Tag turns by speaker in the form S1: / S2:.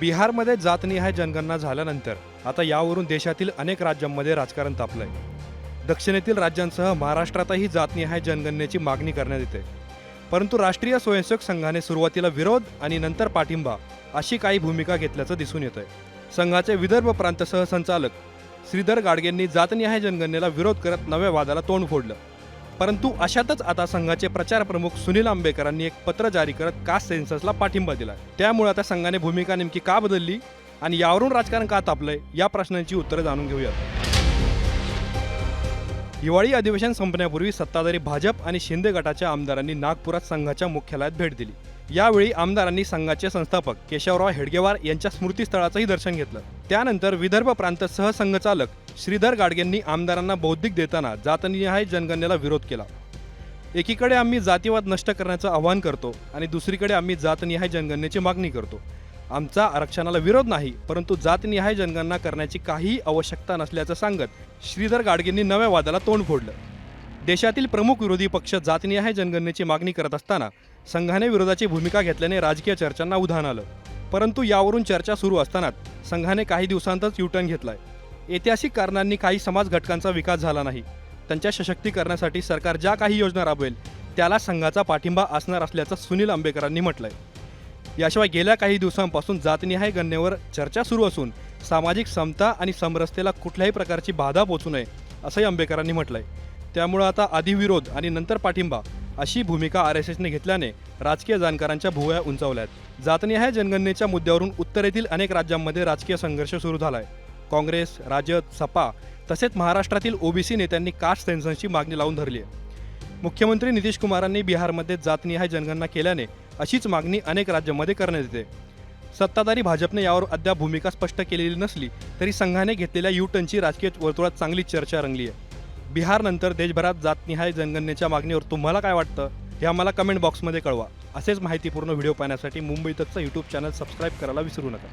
S1: बिहारमध्ये जातनिहाय जनगणना झाल्यानंतर आता यावरून देशातील अनेक राज्यांमध्ये राजकारण तापलंय. दक्षिणेतील राज्यांसह महाराष्ट्रातही जातनिहाय जनगणनेची मागणी करण्यात येते. परंतु राष्ट्रीय स्वयंसेवक संघाने सुरुवातीला विरोध आणि नंतर पाठिंबा अशी काही भूमिका घेतल्याचं दिसून येत आहे संघाचे विदर्भ प्रांत सहसंचालक श्रीधर गाडगेंनी जातनिहाय जनगणनेला विरोध करत नव्या वादाला तोंड फोडलं. परंतु अशातच आता संघाचे प्रचार प्रमुख सुनील आंबेकरांनी एक पत्र जारी करत कास्ट सेन्ससला पाठिंबा दिला त्यामुळे आता संघाने भूमिका नेमकी का बदलली आणि यावरून राजकारण का तापलंय या प्रश्नांची उत्तरं जाणून घेऊयात. हिवाळी अधिवेशन संपण्यापूर्वी सत्ताधारी भाजप आणि शिंदे गटाच्या आमदारांनी नागपुरात संघाच्या मुख्यालयात भेट दिली. यावेळी आमदारांनी संघाचे संस्थापक केशवराव हेडगेवार यांच्या स्मृतीस्थळाचंही दर्शन घेतलं. त्यानंतर विदर्भ प्रांत सहसंघचालक श्रीधर गाडगेंनी आमदारांना बौद्धिक देताना जातनिहाय जनगणनेला विरोध केला. एकीकडे आम्ही जातीवाद नष्ट करण्याचं आवाहन करतो आणि दुसरीकडे आम्ही जातनिहाय जनगणनेची मागणी करतो. आमचा आरक्षणाला विरोध नाही परंतु जातनिहाय जनगणना करण्याची काहीही आवश्यकता नसल्याचं सांगत श्रीधर गाडगेंनी नव्या वादाला तोंड फोडलं. देशातील प्रमुख विरोधी पक्ष जातनिहाय जनगणनेची मागणी करत असताना संघाने विरोधाची भूमिका घेतल्याने राजकीय चर्चांना उधाण आलं. परंतु यावरून चर्चा सुरू असतानाच संघाने काही दिवसांतच युटर्न घेतलाय. ऐतिहासिक कारणांनी काही समाज घटकांचा विकास झाला नाही. त्यांच्या सशक्तीकरणासाठी सरकार ज्या काही योजना राबवेल त्याला संघाचा पाठिंबा असणार असल्याचं सुनील आंबेकरांनी म्हटलंय. याशिवाय गेल्या काही दिवसांपासून जातनिहाय गणनेवर चर्चा सुरू असून सामाजिक समता आणि समरसतेला कुठल्याही प्रकारची बाधा पोचू नये असंही आंबेकरांनी म्हटलंय. त्यामुळं आता आधी विरोध आणि नंतर पाठिंबा अशी भूमिका आर एस एसने घेतल्याने राजकीय जाणकारांच्या भुवया उंचावल्यात. जातनिहाय जनगणनेच्या मुद्द्यावरून उत्तरेतील अनेक राज्यांमध्ये राजकीय संघर्ष सुरू झालाय. काँग्रेस राजद सपा तसेच महाराष्ट्रातील ओबीसी नेत्यांनी कास्ट सेन्सनची मागणी लावून धरली आहे मुख्यमंत्री नितीश कुमारांनी बिहारमध्ये जातनिहाय जनगणना केल्याने अशीच मागणी अनेक राज्यांमध्ये करण्यात येते. सत्ताधारी भाजपने यावर अद्याप भूमिका स्पष्ट केलेली नसली तरी संघाने घेतलेल्या यू टर्नची राजकीय वर्तुळात चांगली चर्चा रंगली आहे बिहारनंतर देशभरात जातनिहाय जनगणनेच्या मागणीवर तुम्हाला काय वाटतं? हे आम्हाला कमेंट बॉक्समध्ये कळवा. असेच माहितीपूर्ण व्हिडिओ पाहण्यासाठी मुंबई यूट्यूब चॅनल सबस्क्राईब करायला विसरू नका.